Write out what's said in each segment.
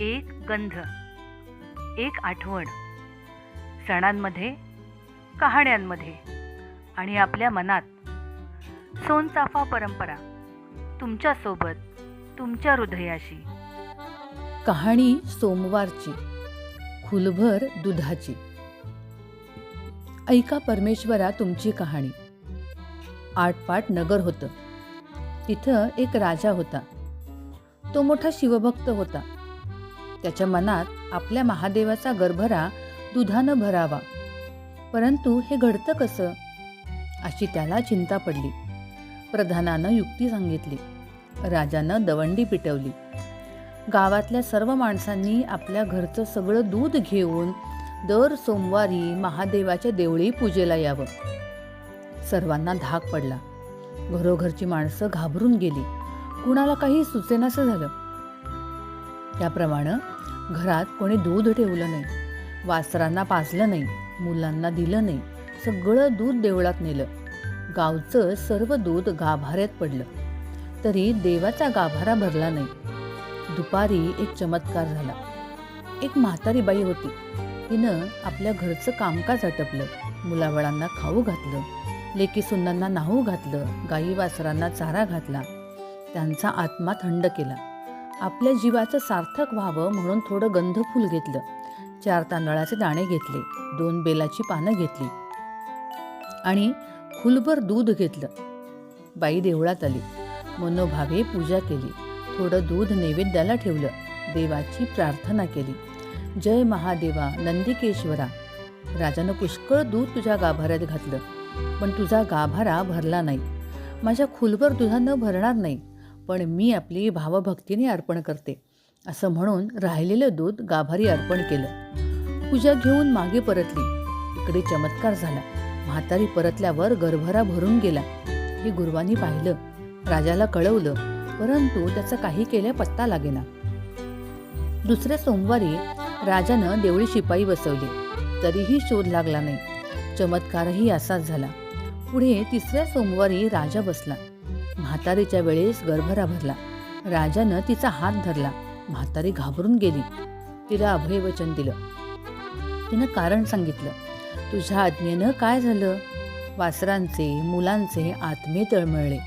एक गंध एक आठवण. सणांमध्ये कहाण्यांमध्ये आणि आपल्या मनात सोनचाफा परंपरा तुमच्यासोबत तुमच्या हृदयाशी. कहाणी सोमवारची खुलभर दुधाची. ऐका परमेश्वरा तुमची कहाणी. आटपाट नगर होतं. तिथं एक राजा होता. तो मोठा शिवभक्त होता. त्याच्या मनात आपल्या महादेवाचा गर्भरा दुधानं भरावा. परंतु हे घडतं कसं? अशी त्याला चिंता पडली. प्रधानानं युक्ती सांगितली. राजानं दवंडी पिटवली. गावातल्या सर्व माणसांनी आपल्या घरचं सगळं दूध घेऊन दर सोमवारी महादेवाच्या देवळी पूजेला यावं. सर्वांना धाक पडला. घरोघरची माणसं घाबरून गेली. कुणाला काही सुचेनासं झालं. त्याप्रमाणे घरात कोणी दूध ठेवलं नाही वासरांना पाजलं नाही मुलांना दिलं नाही सगळं दूध देवळात नेलं. गावचं सर्व दूध गाभाऱ्यात पडलं. तरी देवाचा गाभारा भरला नाही. दुपारी एक चमत्कार झाला. एक म्हातारी बाई होती. तिनं आपल्या घरचं कामकाज आटपलं. मुलाबाळांना खाऊ घातलं. लेकी सुनांना नाहू घातलं. गाई वासरांना चारा घातला. त्यांचा आत्मा थंड केला. आपल्या जीवाचं सार्थक व्हावं म्हणून थोडं गंधफूल घेतलं. चार तांदळाचे दाणे घेतले. दोन बेलाची पानं घेतली. आणि खुलभर दूध घेतलं. बाई देवळात आली. मनोभावे पूजा केली. थोडं दूध नैवेद्याला ठेवलं. देवाची प्रार्थना केली. जय महादेवा नंदिकेश्वरा. राजानं पुष्कळ दूध तुझ्या गाभाऱ्यात घातलं. पण तुझा गाभारा भरला नाही. माझ्या खुलभर दुधानं भरणार नाही. पण मी आपली भावभक्तीने अर्पण करते असं म्हणून राहिलेलं दूध गाभारी अर्पण केलं. पूजा घेऊन मागे परतली. इकडे चमत्कार झाला. म्हातारी परतल्यावर गर्भरा भरून गेला. हे गुरुवांनी पाहिलं. राजाला कळवलं. परंतु त्याचा काही केल्या पत्ता लागेना. दुसऱ्या सोमवारी राजानं देवळी शिपाई बसवली. तरीही शोध लागला नाही. चमत्कारही असाच झाला. पुढे तिसऱ्या सोमवारी राजा बसला. म्हातारीच्या वेळेस गर्भरा भरला. राजानं तिचा हात धरला. म्हातारी घाबरून गेली. तिला अभयवचन दिलं. तिनं कारण सांगितलं. तुझ्या आज्ञेनं काय झालं? वासरांचे मुलांचे आत्मे तळमळले.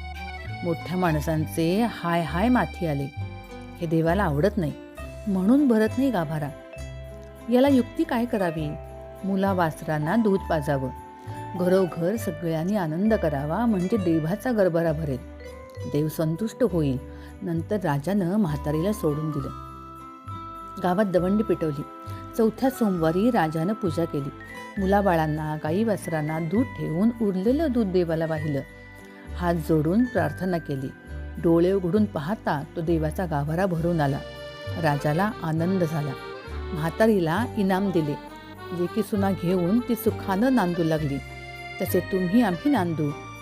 मोठ्या माणसांचे हाय हाय माथी आले. हे देवाला आवडत नाही. म्हणून भरत नाही गाभारा. याला युक्ती काय करावी? मुला वासरांना दूध पाजावं. घरोघर सगळ्यांनी आनंद करावा म्हणजे देवाचा गरबरा भरेल. देव संतुष्ट होईल. नंतर राजानं म्हातारीला सोडून दिलं. गावात दवंडी पेटवली. चौथ्या सोमवारी राजानं पूजा केली. मुलाबाळांना गाई वासरांना दूध ठेवून उरलेलं दूध देवाला वाहिलं. हात जोडून प्रार्थना केली. डोळे उघडून पाहता तो देवाचा गाभारा भरून आला. राजाला आनंद झाला. म्हातारीला इनाम दिले. लेकी सुना घेऊन ती सुखानं नांदू लागली. तसे तुम्ही आम्ही नांदू.